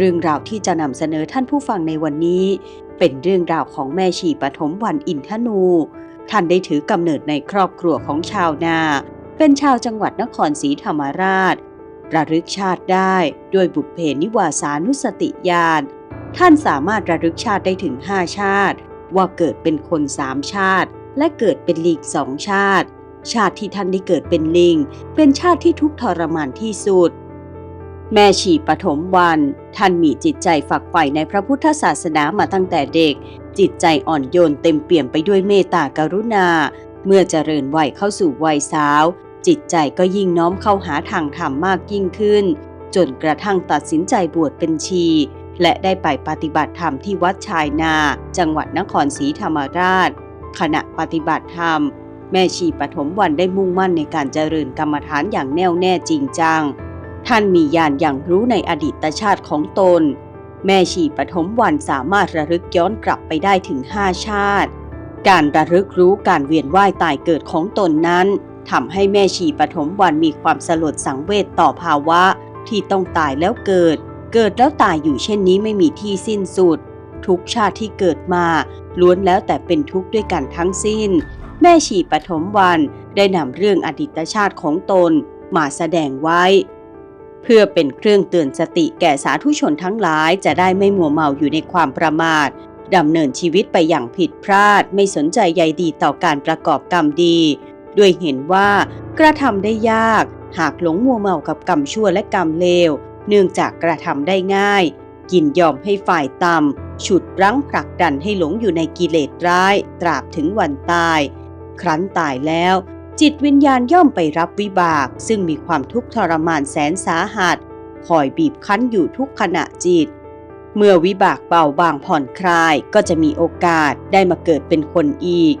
เรื่องราวที่จะนำเสนอท่านผู้ฟังในวันนี้ เป็นเรื่องราวของแม่ชีปฐมวันอินทนู ท่านได้ถือกำเนิดในครอบครัวของชาวนา เป็นชาวจังหวัดนครศรีธรรมราช ระลึกชาติได้ด้วยบุพเพนิวาสานุสติญาณ ท่านสามารถระลึกชาติได้ถึงห้าชาติ ว่าเกิดเป็นคนสามชาติ และเกิดเป็นลิงสองชาติ ชาติที่ท่านได้เกิดเป็นลิง เป็นชาติที่ทุกทรมานที่สุด แม่ชีปฐมวัน ท่านมีจิตใจฝักใฝ่ในพระพุทธศาสนามาตั้งแต่เด็ก จิตใจอ่อนโยนเต็มเปี่ยมไปด้วยเมตตากรุณา เมื่อเจริญวัยเข้าสู่วัยสาว จิตใจก็ยิ่งน้อมเข้าหาทางธรรมมากยิ่งขึ้น จนกระทั่งตัดสินใจบวชเป็นชี และได้ไปปฏิบัติธรรมที่วัดชายนา จังหวัดนครศรีธรรมราช ขณะปฏิบัติธรรม แม่ชีปฐมวันได้มุ่งมั่นในการเจริญกรรมฐานอย่างแน่วแน่จริงจัง ท่านมีญาณอย่างรู้ในอดีตชาติของตน แม่ชีปฐมวันสามารถระลึกย้อนกลับไปได้ถึงห้าชาติ การระลึกรู้การเวียนว่ายตายเกิดของตนนั้นทำให้แม่ชีปฐมวันมีความสลดสังเวชต่อภาวะที่ต้องตายแล้วเกิด เกิดแล้วตายอยู่เช่นนี้ไม่มีที่สิ้นสุด ทุกชาติที่เกิดมาล้วนแล้วแต่เป็นทุกข์ด้วยกันทั้งสิ้น แม่ชีปฐมวันได้นำเรื่องอดีตชาติของตนมาแสดงไว้ พื่อเป็นเครื่องเตือนสติแก่สาธุชนทั้งหลายจะได้ไม่มัวเมาอยู่ในความประมาทดำเนินชีวิตไปอย่างผิดพลาด ไม่สนใจใยดีต่อการประกอบกรรมดี ด้วยเห็นว่ากระทำได้ยาก หากหลงมัวเมากับกรรมชั่วและกรรมเลว เนื่องจากกระทำได้ง่าย ยินยอมให้ฝ่ายต่ำฉุดรั้งผลักดันให้หลงอยู่ในกิเลสร้าย ตราบถึงวันตาย ครั้นตายแล้ว จิตวิญญาณย่อมไปรับวิบาก ซึ่งมีความทุกข์ทรมานแสนสาหัสคอยบีบคั้นอยู่ทุกขณะจิต เมื่อวิบากเบาบางผ่อนคลายก็จะมีโอกาสได้มาเกิดเป็นคนอีก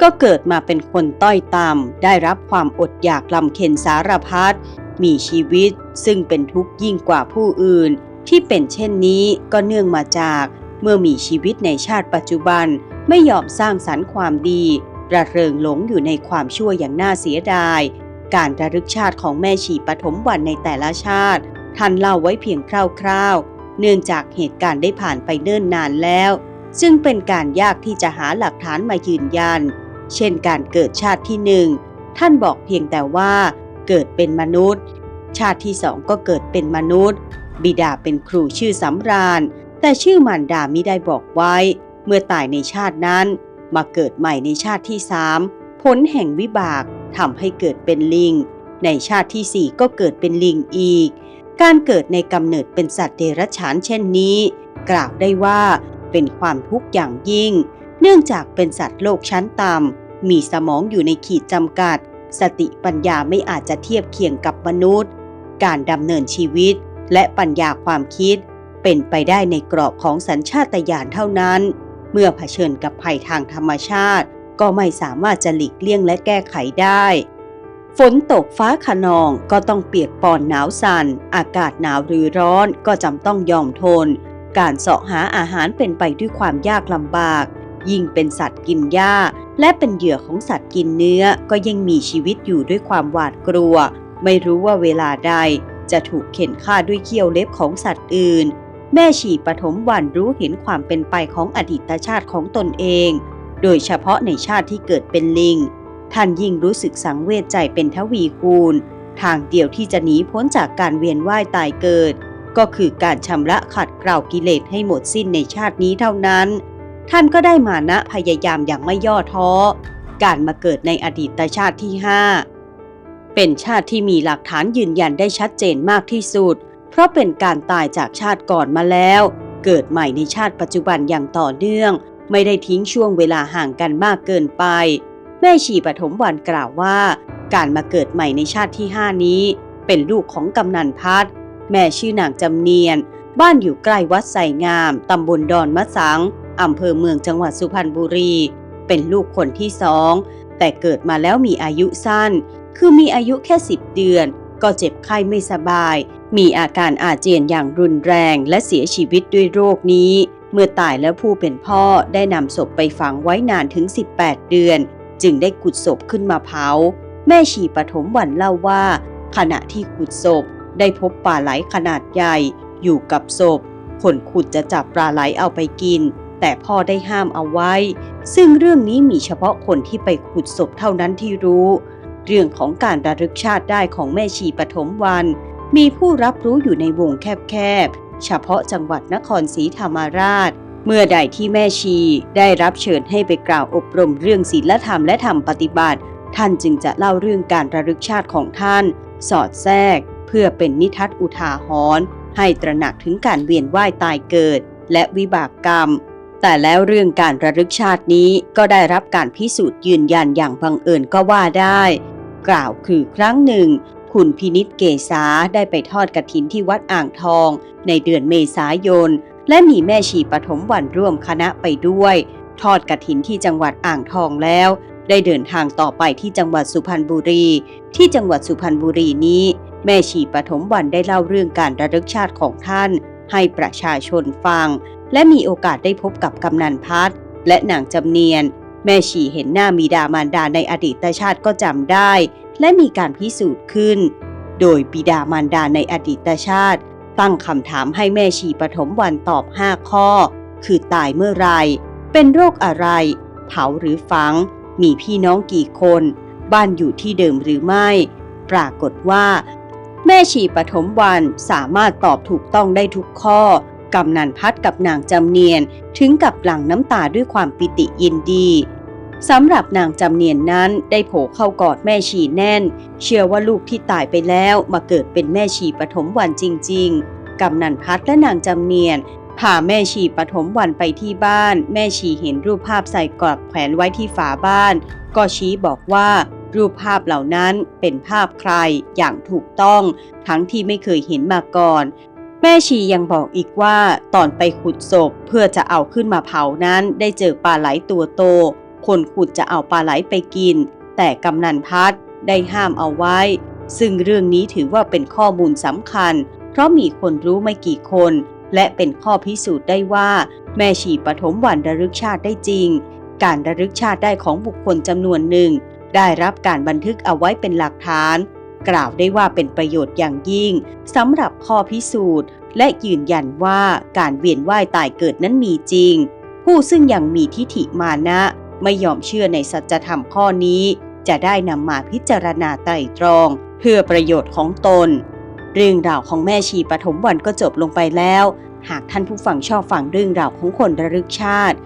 ก็เกิดมาเป็นคนต้อยต่ำได้รับความอดอยากลำเค็นสารพัดมีชีวิตซึ่งเป็นทุกข์ยิ่งกว่าผู้อื่น ที่เป็นเช่นนี้ก็เนื่องมาจาก เมื่อมีชีวิตในชาติปัจจุบันไม่ยอมสร้างสรรค์ความดี ระเริงหลงอยู่ในความชั่วอย่างน่าเสียดาย การระลึกชาติของแม่ชีปฐมวันในแต่ละชาติ ท่านเล่าไว้เพียงคร่าวๆ เนื่องจากเหตุการณ์ได้ผ่านไปเนิ่นนานแล้ว ซึ่งเป็นการยากที่จะหาหลักฐานมายืนยัน เช่นการเกิดชาติที่หนึ่งท่านบอกเพียงแต่ว่าเกิดเป็นมนุษย์ ชาติที่สองก็เกิดเป็นมนุษย์ บิดาเป็นครูชื่อสำราญ แต่ชื่อมารดามิได้บอกไว้ เมื่อตายในชาตินั้น มาเกิดใหม่ในชาติที่สามผลแห่งวิบากทำให้เกิดเป็นลิง ในชาติที่สี่ก็เกิดเป็นลิงอีก การเกิดในกำเนิดเป็นสัตว์เดรัจฉานเช่นนี้ กล่าวได้ว่าเป็นความทุกข์อย่างยิ่ง เนื่องจากเป็นสัตว์โลกชั้นต่ำมีสมองอยู่ในขีดจำกัด สติปัญญาไม่อาจจะเทียบเคียงกับมนุษย์ การดำเนินชีวิตและปัญญาความคิด เป็นไปได้ในกรอบของสัญชาตญาณเท่านั้น มื่อเผชิญกับภัยทางธรรมชาติ ก็ไม่สามารถจะหลีกเลี่ยงและแก้ไขได้ ฝนตกฟ้าขนองก็ต้องเปียกปอนหนาวสัน่น อากาศหนาวหรือร้อนก็จำต้องยอมทน การเสาะหาอาหารเป็นไปด้วยความยากลำบาก ยิ่งเป็นสัตว์กินหญ้า และเป็นเหยื่อของสัตว์กินเนื้อก็ยังมีชีวิตอยู่ด้วยความหวาดกลัว ไม่รู้ว่าเวลาใดจะถูกเข็นฆ่าด้วยเขี้ยวเล็บของสัตว์อื่น แม่ชีปฐมวันรู้เห็นความเป็นไปของอดีตชาติของตนเอง โดยเฉพาะในชาติที่เกิดเป็นลิง ท่านยิ่งรู้สึกสังเวชใจเป็นทวีคูณ ทางเดียวที่จะหนีพ้นจากการเวียนว่ายตายเกิด ก็คือการชำระขัดเกลากิเลสให้หมดสิ้นในชาตินี้เท่านั้น ท่านก็ได้มานะพยายามอย่างไม่ย่อท้อ การมาเกิดในอดีตชาติที่ห้าเป็นชาติที่มีหลักฐานยืนยันได้ชัดเจนมากที่สุด เพราะเป็นการตายจากชาติก่อนมาแล้ว เกิดใหม่ในชาติปัจจุบันอย่างต่อเนื่อง ไม่ได้ทิ้งช่วงเวลาห่างกันมากเกินไป แม่ชีปฐมวันกล่าวว่า การมาเกิดใหม่ในชาติที่ห้านี้ เป็นลูกของกำนันพัฒน์แม่ชื่อนางจำเนียน บ้านอยู่ใกล้วัดไสงามตำบลดอนมะสังอำเภอเมืองจังหวัดสุพรรณบุรี เป็นลูกคนที่สองแต่เกิดมาแล้วมีอายุสั้น คือมีอายุแค่สิบเดือน ก็เจ็บไข้ไม่สบาย มีอาการอาเจียนอย่างรุนแรงและเสียชีวิตด้วยโรคนี้ เมื่อตายแล้วผู้เป็นพ่อได้นำศพไปฝังไว้นานถึง 18 เดือน จึงได้ขุดศพขึ้นมาเผา แม่ชีปฐมวันเล่าว่า ขณะที่ขุดศพได้พบปลาไหลขนาดใหญ่อยู่กับศพ คนขุดจะจับปลาไหลเอาไปกิน แต่พ่อได้ห้ามเอาไว้ ซึ่งเรื่องนี้มีเฉพาะคนที่ไปขุดศพเท่านั้นที่รู้ เรื่องของการระลึกชาติได้ของแม่ชีปฐมวัน มีผู้รับรู้อยู่ในวงแคบๆ เฉพาะจังหวัดนครศรีธรรมราช เมื่อใดที่แม่ชีได้รับเชิญให้ไปกล่าวอบรมเรื่องศีลธรรมและธรรมปฏิบัติ ท่านจึงจะเล่าเรื่องการระลึกชาติของท่าน สอดแทรก เพื่อเป็นนิทัศอุทาหรณ์ให้ตระหนักถึงการเวียนว่ายตายเกิด และวิบากกรรมแต่แล้วเรื่องการระลึกชาตินี้ก็ได้รับการพิสูจน์ยืนยันอย่างบังเอิญก็ว่าได้ กล่าวคือครั้งหนึ่ง คุณพินิษเกษาได้ไปทอดกระถินที่วัดอ่างทอง ในเดือนเมษายน และมีแม่ชีปฐมวันร่วมคณะไปด้วย ทอดกระถินที่จังหวัดอ่างทองแล้ว ได้เดินทางต่อไปที่จังหวัดสุพรรณบุรี ที่จังหวัดสุพรรณบุรีนี้ แม่ชีปฐมวันได้เล่าเรื่องการระลึกชาติของท่าน ให้ประชาชนฟัง และมีโอกาสได้พบกับกำนันพัฒและนางจำเนียน แม่ชีเห็นหน้ามีดามารดาในอดีตชาติก็จำได้ และมีการพิสูจน์ขึ้น โดยบิดามารดาในอดีตชาติ ตั้งคำถามให้แม่ชีปฐมวันตอบ 5 ข้อ คือตายเมื่อไร เป็นโรคอะไร เผาหรือฝัง มีพี่น้องกี่คน บ้านอยู่ที่เดิมหรือไม่ ปรากฏว่า แม่ชีปฐมวันสามารถตอบถูกต้องได้ทุกข้อ กำนันพัดกับนางจำเนียนถึงกับหลั่งน้ำตาด้วยความปิติยินดีสำหรับนางจำเนียนนั้นได้โผเข้ากอดแม่ชีแน่น เชื่อว่าลูกที่ตายไปแล้วมาเกิดเป็นแม่ชีปฐมวันจริง ๆ กำนันพัดและนางจำเนียนพาแม่ชีปฐมวันไปที่บ้าน แม่ชีเห็นรูปภาพใส่กรอบแขวนไว้ที่ฝาบ้าน ก็ชี้บอกว่ารูปภาพเหล่านั้นเป็นภาพใครอย่างถูกต้อง ทั้งที่ไม่เคยเห็นมาก่อน แม่ชียังบอกอีกว่าตอนไปขุดศพเพื่อจะเอาขึ้นมาเผานั้นได้เจอปลาไหลตัวโต คนขุดจะเอาปลาไหลไปกิน แต่กำนันพัดได้ห้ามเอาไว้ ซึ่งเรื่องนี้ถือว่าเป็นข้อมูลสำคัญ เพราะมีคนรู้ไม่กี่คน และเป็นข้อพิสูจน์ได้ว่า แม่ชีปฐมวันระลึกชาติได้จริง การระลึกชาติได้ของบุคคลจำนวนหนึ่ง ได้รับการบันทึกเอาไว้เป็นหลักฐาน กล่าวได้ว่าเป็นประโยชน์อย่างยิ่งสำหรับข้อพิสูจน์ และยืนยันว่าการเวียนว่ายตายเกิดนั้นมีจริง ผู้ซึ่งยังมีทิฏฐิมานะ ไม่ยอมเชื่อในสัจธรรมข้อนี้ จะได้นำมาพิจารณาไตรตรอง เพื่อประโยชน์ของตน เรื่องราวของแม่ชีปฐมวันก็จบลงไปแล้ว หากท่านผู้ฟังชอบฟังเรื่องราวของคนระลึกชาติ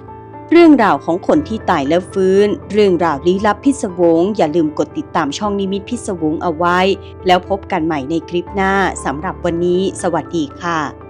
เรื่องราวของคนที่ตายแล้วฟื้น เรื่องราวลี้ลับพิศวง อย่าลืมกดติดตามช่องนิมิตพิศวงเอาไว้ แล้วพบกันใหม่ในคลิปหน้าสำหรับวันนี้ สวัสดีค่ะ